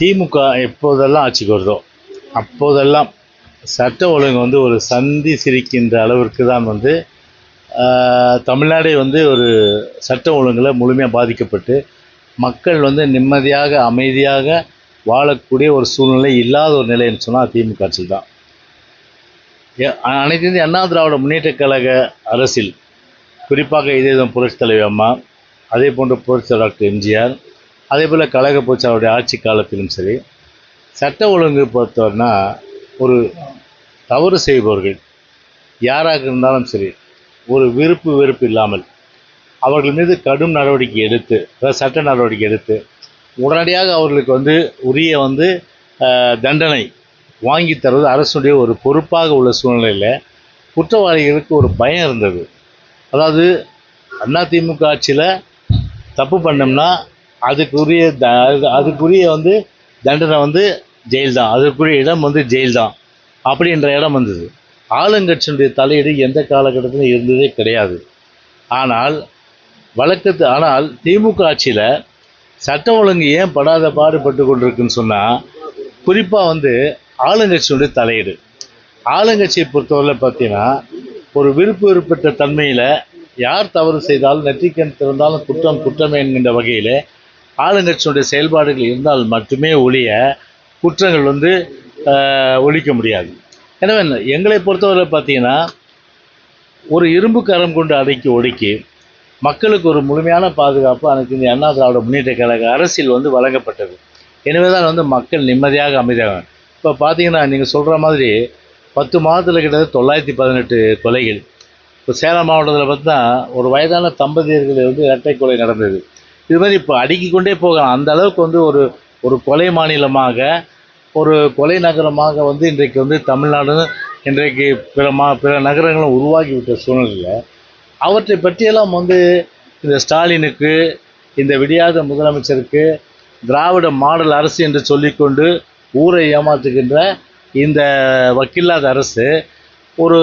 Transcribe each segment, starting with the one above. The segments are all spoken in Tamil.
திமுக எப்போதெல்லாம் ஆட்சிக்கு வருதோ அப்போதெல்லாம் சட்ட ஒழுங்கு வந்து ஒரு சந்தி சிரிக்கின்ற அளவிற்கு தான் வந்து தமிழ்நாடே வந்து ஒரு சட்ட ஒழுங்கில் முழுமையாக பாதிக்கப்பட்டு மக்கள் வந்து நிம்மதியாக அமைதியாக வாழக்கூடிய ஒரு சூழ்நிலை இல்லாத ஒரு நிலைன்னு சொன்னால் திமுக ஆட்சி தான். ஏ- அனைத்து இந்திய அண்ணா திராவிட முன்னேற்றக் கழக அரசில் குறிப்பாக இதே தான் புரட்சித் தலைவி அம்மா அதே போன்று புரட்சித் டாக்டர் எம்ஜிஆர் அதே போல் கழக போச்சாருடைய ஆட்சி காலத்திலும் சரி சட்ட ஒழுங்கு பொறுத்தவரைனா ஒரு தவறு செய்பவர்கள் யாராக இருந்தாலும் சரி ஒரு விருப்பு வெறுப்பு இல்லாமல் அவர்கள் மீது கடும் நடவடிக்கை எடுத்து அதாவது சட்ட நடவடிக்கை எடுத்து உடனடியாக அவர்களுக்கு வந்து உரிய வந்து தண்டனை வாங்கி தருவது அரசுடைய ஒரு பொறுப்பாக உள்ள சூழ்நிலையில் குற்றவாளிகளுக்கு ஒரு பயம் இருந்தது. அதாவது அதிமுக ஆட்சியில் தப்பு பண்ணோம்னா அதுக்குரிய த அது- அதுக்குரிய வந்து தண்டனை வந்து ஜெயில் தான் அதுக்குரிய இடம் வந்து ஜெயில் தான் அப்படின்ற இடம் வந்தது. ஆளுங்கட்சியினுடைய தலையீடு எந்த காலகட்டத்திலும் இருந்ததே கிடையாது. ஆனால் வழக்கத்து ஆனால் திமுக ஆட்சியில் சட்ட ஒழுங்கு ஏன் படாத பாடுபட்டு கொண்டிருக்குன்னு சொன்னால் குறிப்பாக வந்து ஆளுங்கட்சியினுடைய தலையீடு. ஆளுங்கட்சியை பொறுத்தவரையில் பார்த்தீங்கன்னா ஒரு விருப்பு விருப்பற்ற தன்மையில் யார் தவறு செய்தாலும் நெற்றிக்கண் திறந்தாலும் குற்றம் குற்றமே என்கின்ற வகையில் ஆளுங்கட்சியினுடைய செயல்பாடுகள் இருந்தால் மட்டுமே ஒழிய குற்றங்கள் வந்து ஒழிக்க முடியாது. எனவே எங்களை பொறுத்தவரை பார்த்தீங்கன்னா ஒரு இரும்பு கரம் கொண்டு அடக்கி ஒடுக்கி மக்களுக்கு ஒரு முழுமையான பாதுகாப்பு அனைத்து இந்திய அண்ணா திராவிட முன்னேற்ற கழக அரசியல் வந்து வழங்கப்பட்டது. எனவே தான் வந்து மக்கள் நிம்மதியாக அமைதியாக இப்போ பார்த்தீங்கன்னா நீங்கள் சொல்கிற மாதிரி பத்து மாதத்தில் கிட்டத்தட்ட தொள்ளாயிரத்தி பதினெட்டு கொலைகள். இப்போ சேலம் மாவட்டத்தில் பார்த்தா ஒரு வயதான தம்பதியர்கள் வந்து இரட்டை கொலை நடந்தது. இது மாதிரி இப்போ அடுக்கிக் கொண்டே போகலாம். அந்த அளவுக்கு வந்து ஒரு ஒரு கொலை மாநிலமாக ஒரு கொலை நகரமாக வந்து இன்றைக்கு வந்து தமிழ்நாடு இன்றைக்கு பிற மா பிற நகரங்களும் உருவாகிவிட்ட சூழ்நிலையில் அவற்றை பற்றியெல்லாம் வந்து இந்த ஸ்டாலினுக்கு இந்த விடியாத முதலமைச்சருக்கு திராவிட மாடல் அரசு என்று சொல்லிக்கொண்டு ஊரை ஏமாற்றுகின்ற இந்த வக்கில்லாத அரசு ஒரு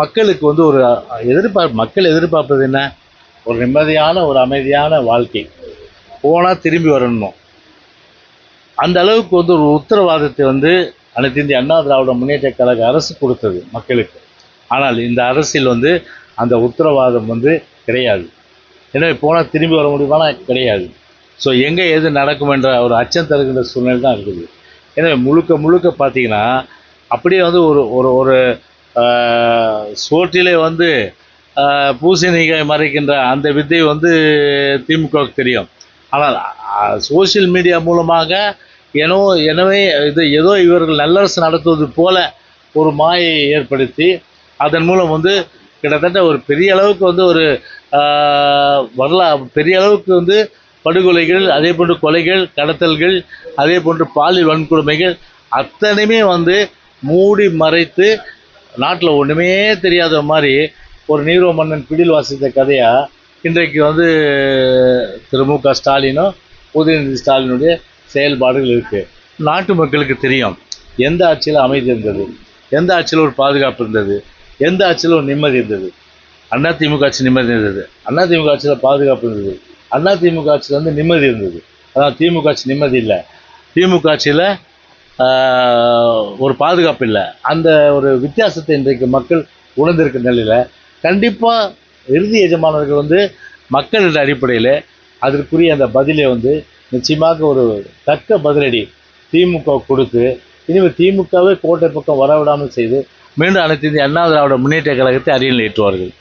மக்களுக்கு வந்து ஒரு எதிர்பார்ப்பு மக்கள் எதிர்பார்ப்பது என்ன? ஒரு நிம்மதியான ஒரு அமைதியான வாழ்க்கை. போனால் திரும்பி வரணும்? அந்த அளவுக்கு வந்து ஒரு உத்தரவாதத்தை வந்து அனைத்து இந்திய அண்ணா திராவிட முன்னேற்ற கழக அரசு கொடுத்தது மக்களுக்கு. ஆனால் இந்த அரசில் வந்து அந்த உத்தரவாதம் வந்து கிடையாது. எனவே போனால் திரும்பி வர முடியுமானா கிடையாது. ஸோ எங்கே எது நடக்கும் என்ற ஒரு அச்சம் தருகின்ற சூழ்நிலை தான் இருக்குது. எனவே முழுக்க முழுக்க பார்த்தீங்கன்னா அப்படியே வந்து ஒரு ஒரு ஒரு சோற்றிலே வந்து பூசணிக்காய் மறைக்கின்ற அந்த வித்தை வந்து திமுகவுக்கு தெரியும். ஆனால் சோஷியல் மீடியா மூலமாக எனவும் எனவே இது ஏதோ இவர்கள் நல்லரசு நடத்துவது போல ஒரு மாயை ஏற்படுத்தி அதன் மூலம் வந்து கிட்டத்தட்ட ஒரு பெரிய அளவுக்கு வந்து ஒரு வரலா பெரிய அளவுக்கு வந்து படுகொலைகள் அதே போன்று கொலைகள் கடத்தல்கள் அதே போன்று பாலியல் வன்கொடுமைகள் அத்தனையுமே வந்து மூடி மறைத்து நாட்டில் ஒன்றுமே தெரியாத மாதிரி ஒரு நீரோ மன்னன் பிடில் வாசித்த கதையாக இன்றைக்கு வந்து திரு மு க ஸ்டாலினும் உதயநிதி ஸ்டாலினுடைய செயல்பாடுகள் இருக்குது நாட்டு மக்களுக்கு தெரியும் எந்த ஆட்சியில் அமைதி இருந்தது? எந்த ஆட்சியில் ஒரு பாதுகாப்பு இருந்தது? எந்த ஆட்சியில் ஒரு நிம்மதி இருந்தது? அண்ணா திமுக ஆட்சி நிம்மதி இருந்தது. அண்ணா திமுக ஆட்சியில் பாதுகாப்பு இருந்தது. அண்ணா திமுக ஆட்சியில் வந்து நிம்மதி இருந்தது. அதான் திமுக ஆட்சி நிம்மதி இல்லை. திமுக ஆட்சியில் ஒரு பாதுகாப்பு இல்லை. அந்த ஒரு வித்தியாசத்தை இன்றைக்கு மக்கள் உணர்ந்திருக்க நிலையில் கண்டிப்பாக இறுதி எஜமானர்கள் வந்து மக்களின் அடிப்படையில் அதற்குரிய அந்த பதிலை வந்து நிச்சயமாக ஒரு தக்க பதிலடி திமுக கொடுத்து இனிமேல் திமுகவே கோட்டை பக்கம் வரவிடாமல் செய்து மீண்டும் அனைத்து இந்திய அண்ணா திராவிட முன்னேற்ற கழகத்தை அரியணில் ஏற்றுவார்கள்